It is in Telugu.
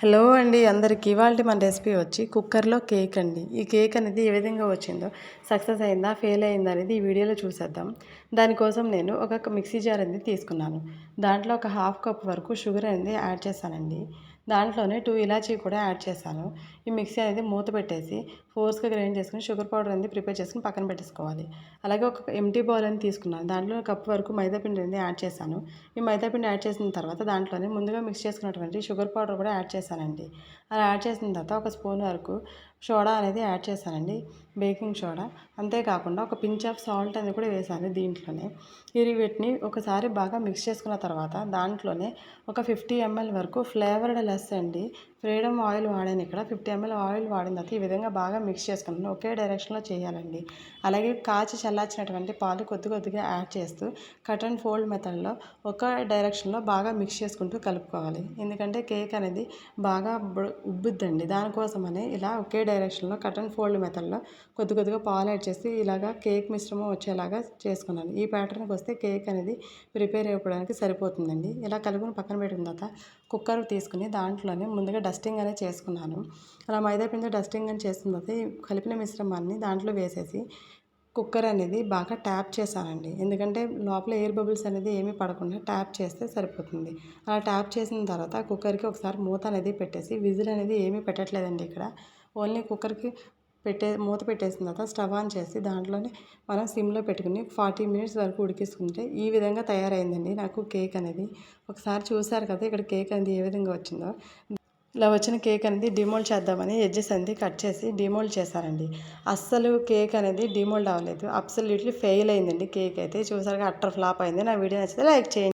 హలో అండి అందరికీ ఇవాళ మన రెసిపీ వచ్చి కుక్కర్లో కేక్ అండి. ఈ కేక్ అనేది ఏ విధంగా వచ్చిందో సక్సెస్ అయిందా ఫెయిల్ అయిందా అనేది ఈ వీడియోలో చూసేద్దాం. దానికోసం నేను ఒక మిక్సీ జార్ అనేది తీసుకున్నాను. దాంట్లో ఒక హాఫ్ కప్ వరకు షుగర్ అనేది యాడ్ చేశానండి. దాంట్లోనే టూ ఇలాచీ కూడా యాడ్ చేశాను. ఈ మిక్సీ అనేది మూత పెట్టేసి ఫోర్స్గా గ్రైండ్ చేసుకుని షుగర్ పౌడర్ అనేది ప్రిపేర్ చేసుకుని పక్కన పెట్టేసుకోవాలి. అలాగే ఒక ఎంటీ బౌల్ అని తీసుకున్నాను. దాంట్లో కప్ వరకు మైదాపిండి అనేది యాడ్ చేశాను. ఈ మైదాపిండి యాడ్ చేసిన తర్వాత దాంట్లోనే ముందుగా మిక్స్ చేసుకున్నటువంటి షుగర్ పౌడర్ కూడా యాడ్ చేశానండి. అలా యాడ్ చేసిన తర్వాత ఒక స్పూన్ వరకు సోడా అనేది యాడ్ చేశానండి. Baking soda. అంతేకాకుండా ఒక పించ్ ఆఫ్ సాల్ట్ అనేది కూడా వేసాను దీంట్లోనే. ఇది వీటిని ఒకసారి బాగా మిక్స్ చేసుకున్న తర్వాత దాంట్లోనే ఒక ఫిఫ్టీ ఎంఎల్ వరకు ఫ్లేవర్డ్ లెస్ అండి. ఫ్రీడమ్ ఆయిల్ వాడాను ఇక్కడ. ఫిఫ్టీ ఎంఎల్ ఆయిల్ వాడిన తర్వాత ఈ విధంగా బాగా మిక్స్ చేసుకున్నాను. ఒకే డైరెక్షన్లో చేయాలండి. అలాగే కాచి చల్లార్చినటువంటి పాలు కొద్ది కొద్దిగా యాడ్ చేస్తూ కట్ అండ్ ఫోల్డ్ మెథడ్లో ఒక డైరెక్షన్లో బాగా మిక్స్ చేసుకుంటూ కలుపుకోవాలి. ఎందుకంటే కేక్ అనేది బాగా ఉబ్బుద్దండి. దానికోసమని ఇలా ఒకే డైరెక్షన్లో కట్ అండ్ ఫోల్డ్ మెథడ్లో కొద్ది కొద్దిగా పాలు యాడ్ చేసి ఇలాగా కేక్ మిశ్రమం వచ్చేలాగా చేసుకున్నాను. ఈ ప్యాటర్న్కి వస్తే కేక్ అనేది ప్రిపేర్ అయిపోవడానికి సరిపోతుందండి. ఇలా కలుపుని పక్కన పెట్టిన తర్వాత కుక్కర్ తీసుకుని దాంట్లోనే ముందుగా డస్టింగ్ అనేది చేసుకున్నాను. అలా మైదా పిండి డస్టింగ్ అని చేసిన తర్వాత కలిపిన మిశ్రమాన్ని దాంట్లో వేసేసి కుక్కర్ అనేది బాగా ట్యాప్ చేశానండి. ఎందుకంటే లోపల ఎయిర్ బబుల్స్ అనేది ఏమీ పడకుండా ట్యాప్ చేస్తే సరిపోతుంది. అలా ట్యాప్ చేసిన తర్వాత కుక్కర్కి ఒకసారి మూత అనేది పెట్టేసి విజిల్ అనేది ఏమీ పెట్టట్లేదండి ఇక్కడ. ఓన్లీ కుక్కర్కి పెట్టే మూత పెట్టేసిన తర్వాత స్టవ్ ఆన్ చేసి దాంట్లోనే మనం సిమ్లో పెట్టుకుని ఫార్టీ మినిట్స్ వరకు ఉడికిస్తుంటే ఈ విధంగా తయారైందండి నాకు కేక్ అనేది. ఒకసారి చూసారు కదా ఇక్కడ కేక్ అనేది ఏ విధంగా వచ్చిందో. ఇలా వచ్చిన కేక్ అనేది డిమోల్డ్ చేద్దామని ఎడ్జెస్ అనేది కట్ చేసి డిమోల్డ్ చేశారండి. అస్సలు కేక్ అనేది డిమోల్డ్ అవ్వలేదు. అబ్సల్యూట్లీ ఫెయిల్ అయిందండి కేక్ అయితే. చూసారుగా అట్టర్ ఫ్లాప్ అయింది. నా వీడియో నచ్చితే లైక్ చేయండి.